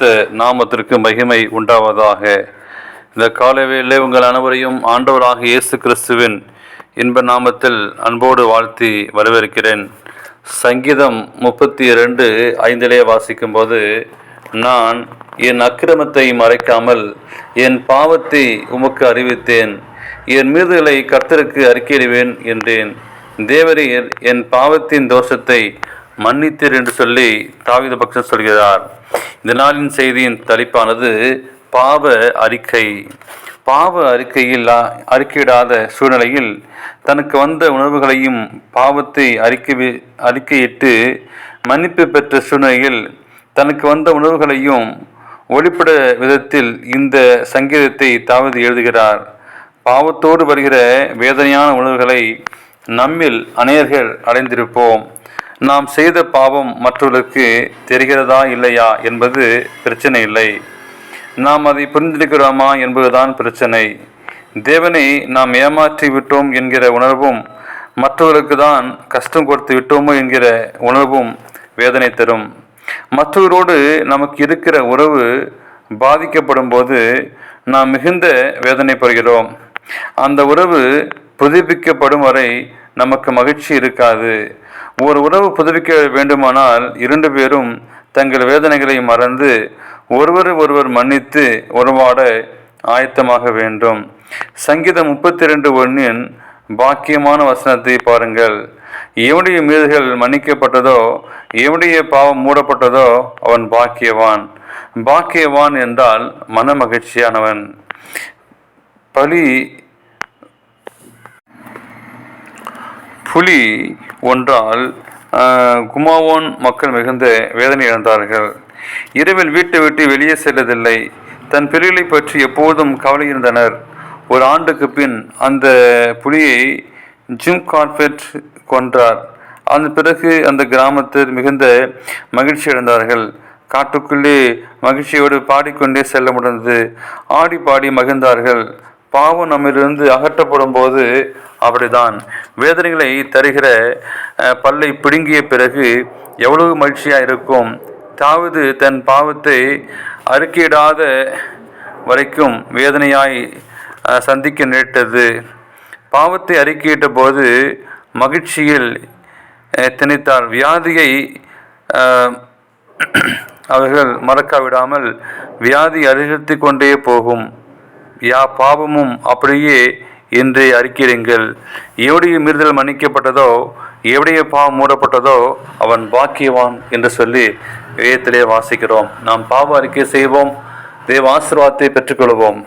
பரிசுத்த நாமத்திற்கு மகிமை உண்டாவதாக. இந்த காலவேளை உங்கள் அனைவரையும் ஆண்டவராக இயேசு கிறிஸ்துவின் இன்ப நாமத்தில் அன்போடு வாழ்த்தி வரவேற்கிறேன். சங்கீதம் முப்பத்தி இரண்டு ஐந்திலே வாசிக்கும்போது நான் என் அக்கிரமத்தை மறைக்காமல் என் பாவத்தை உமக்கு அறிவித்தேன். என் மீதுகளை கர்த்தருக்கு அறிக்கையிடுவேன் என்றேன். தேவரீர் என் பாவத்தின் தோஷத்தை மன்னித்தீர் என்று சொல்லி தாவித பக்தன் சொல்கிறார். இந்த நாளின் செய்தியின் தலைப்பானது பாவ அறிக்கை. பாவ அறிக்கையில் அறிக்கையிடாத சூழ்நிலையில் தனக்கு வந்த உணர்வுகளையும் பாவத்தை அறிக்கை அறிக்கையிட்டு மன்னிப்பு பெற்ற சூழ்நிலையில் தனக்கு வந்த உணர்வுகளையும் ஒளிப்பட விதத்தில் இந்த சங்கீதத்தை தாவது எழுதுகிறார். பாவத்தோடு வருகிற வேதனையான உணர்வுகளை நம்மில் அநேகர்கள் அடைந்திருப்போம். நாம் செய்த பாவம் மற்றவர்களுக்கு தெரிகிறதா இல்லையா என்பது பிரச்சனை இல்லை. நாம் அதை புரிந்திருக்கிறோமா என்பதுதான் பிரச்சனை. தேவனை நாம் ஏமாற்றி விட்டோம் என்கிற உணர்வும் மற்றவர்களுக்கு தான் கஷ்டம் கொடுத்து விட்டோமோ என்கிற உணர்வும் வேதனை தரும். மற்றவரோடு நமக்கு இருக்கிற உறவு பாதிக்கப்படும் போது நாம் மிகுந்த வேதனைப்படுகிறோம் அந்த உறவு புதுப்பிக்கப்படும் வரை நமக்கு மகிழ்ச்சி இருக்காது. ஒரு உறவு புதுப்பிக்க வேண்டுமானால் இரண்டு பேரும் தங்கள் வேதனைகளை மறந்து ஒருவர் ஒருவர் மன்னித்து உறவாட ஆயத்தமாக வேண்டும். சங்கீதம் முப்பத்தி ரெண்டு ஒன்றின் பாக்கியமான வசனத்தை பாருங்கள். எவனுடைய மீதுகள் மன்னிக்கப்பட்டதோ எவனுடைய பாவம் மூடப்பட்டதோ அவன் பாக்கியவான். பாக்கியவான் என்றால் மன மகிழ்ச்சியானவன். பலி புலி ஒன்றால் குமாவோன் மக்கள் மிகுந்த வேதனை இழந்தார்கள். இரவில் வீட்டை விட்டு வெளியே செல்லதில்லை. தன் பிள்ளைகளை பற்றி எப்போதும் கவலை இருந்தனர். ஒரு ஆண்டுக்கு பின் அந்த புலியை ஜிம் கார்பெட் கொன்றார். அந்த பிறகு அந்த கிராமத்தில் மிகுந்த மகிழ்ச்சி அடைந்தார்கள். காட்டுக்குள்ளே மகிழ்ச்சியோடு பாடிக்கொண்டே செல்ல முடிந்தது. ஆடி பாடி மகிழ்ந்தார்கள். பாவம் நம்மிலிருந்து அகற்றப்படும் போது அப்படிதான். வேதனைகளை தருகிற பல்லை பிடுங்கிய பிறகு எவ்வளவு மகிழ்ச்சியாக இருக்கும். தாவது தன் பாவத்தை அறிக்கையிடாத வரைக்கும் வேதனையாய் சந்திக்க நேரிட்டது. பாவத்தை அறிக்கையிட்ட போது மகிழ்ச்சியில் திணித்தார் வியாதியை அவர்கள் மறக்காவிடாமல் வியாதி அதிகரித்து கொண்டே போகும். யா பாவமும் அப்படியே என்றே அறிக்கிறீர்கள். எவடைய மீறுதல் மன்னிக்கப்பட்டதோ எவடைய பாவம் மூடப்பட்டதோ அவன் பாக்கியவான் என்று சொல்லி வேதத்திலே வாசிக்கிறோம். நாம் பாவ அறிக்கை செய்வோம். தேவ ஆசீர்வாதத்தை பெற்றுக்கொள்வோம்.